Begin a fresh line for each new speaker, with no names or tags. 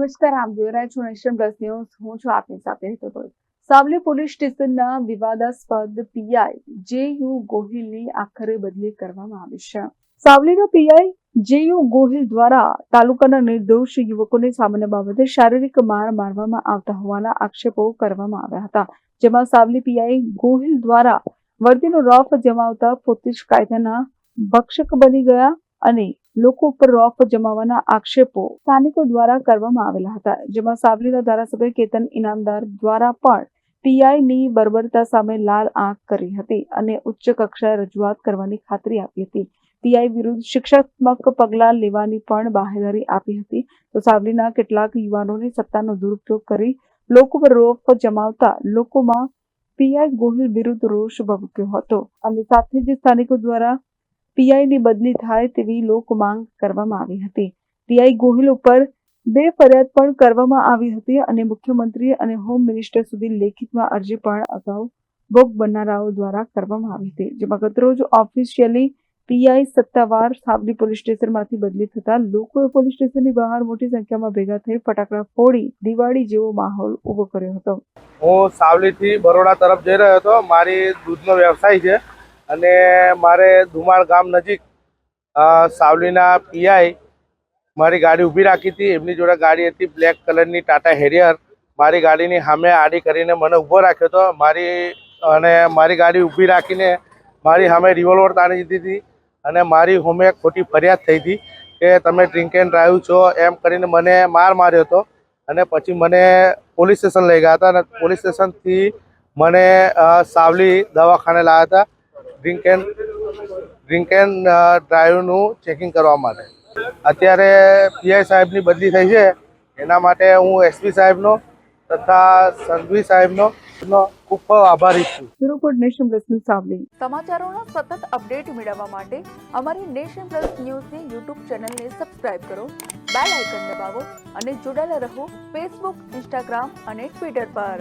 નમસ્કાર, આપ જોઈ રહ્યા છો નેશન પ્લસ ન્યૂઝ. હું છું આપની સાથે સાવલી પોલીસ સ્ટેશનના વિવાદાસ્પદ પીઆઈ જે યુ ગોહિલની આખરે બદલી કરવામાં આવી છે. સાવલીનો પીઆઈ જે યુ ગોહિલ દ્વારા તાલુકાના નિર્દોષ યુવકોને સામાન્ય બાબતે શારીરિક માર મારવામાં આવતા હોવાના આક્ષેપો કરવામાં આવ્યા હતા. જેમાં સાવલી પીઆઈ ગોહિલ દ્વારા વર્દીનો રોફ જમાવતા પોતે જ કાયદાના ભક્ષક બની ગયા અને લોકો ઉપર રોફ જમાવવાના આક્ષેપો સ્થાનિકો દ્વારા કરવામાં આવેલા હતા, જેમાં સાવલીના ધારાસભ્ય કેતન ઇનામદાર દ્વારા પણ પીઆઈની બર્બરતા સામે લાલ આંખ કરી હતી અને ઉચ્ચ કક્ષાએ રજૂઆત કરવાની ખાતરી આપી હતી. પીઆઈ વિરુદ્ધ શિક્ષાત્મક પગલાં લેવાની પણ બાહેધરી આપી હતી. તો સાવલીના કેટલાક યુવાનોને સત્તાનો દુરુપયોગ કરી લોકો પર રોફ જમાવતા લોકોમાં પીઆઈ ગોહિલ વિરુદ્ધ રોષ ભભક્યો હતો. અને સાથે જ સ્થાનિકો દ્વારા પીઆઈની બદલી થાય તેવી લોક માંગ કરવામાં આવી હતી. પીઆઈ ગોહિલ ઉપર બે ફરિયાદ પણ કરવામાં આવી હતી અને મુખ્યમંત્રી અને હોમ મિનિસ્ટર સુધી લેખિતમાં અરજી પણ અગાઉ ભોગ બનનારાઓ દ્વારા કરવામાં આવી હતી, જેમાં ગતરોજ ઓફિશિયલી પીઆઈ સત્તાવાર સાવલી પોલીસ સ્ટેશનમાંથી બદલી થતા લોકોએ પોલીસ સ્ટેશનની બહાર મોટી સંખ્યામાં ભેગા થઈ ફટાકડા ફોડી દિવાળી જેવો માહોલ ઊભો કર્યો હતો.
હું સાવલીથી બરોડા તરફ જઈ રહ્યો હતો. મારી દૂધનો વ્યવસાય છે. અને મારે ધુમાળ ગામ નજીક સાવલીના પીઆઈ મારી ગાડી ઊભી રાખી હતી. એમની જોડે ગાડી હતી બ્લેક કલરની ટાટા હેરિયર. મારી ગાડીની સામે આડી કરીને મને ઊભો રાખ્યો હતો. મારી, અને મારી ગાડી ઊભી રાખીને મારી સામે રિવોલ્વર તાણી દીધી હતી અને મારી હોમે ખોટી ફરિયાદ થઈ હતી કે તમે ડ્રિંક એન્ડ ડ્રાઈવ છો એમ કરીને મને માર માર્યો હતો અને પછી મને પોલીસ સ્ટેશન લઈ ગયા હતા અને પોલીસ સ્ટેશનથી મને સાવલી દવાખાને લાવ્યા હતા. ડ્રિંક એન્ડ ડ્રિંક એન્ડ ડ્રાઈવનું ચેકિંગ કરવા માટે. અત્યારે પીઆઈ સાહેબની બદલી થઈ છે. એના માટે હું એસપી સાહેબનો તથા સંઘવી સાહેબનો ખૂબ ખૂબ આભારી છું.
રિપોર્ટ નેશન પ્લસ ન્યૂઝ સાંભળી.
સમાચારોનો સતત અપડેટ મેળવવા માટે અમારી નેશન પ્લસ ન્યૂઝની યુટ્યુબ ચેનલને સબસ્ક્રાઇબ કરો બેલ આઇકન દબાવો અને જોડાયેલા રહો ફેસબુક ઇન્સ્ટાગ્રામ અને ટ્વિટર પર.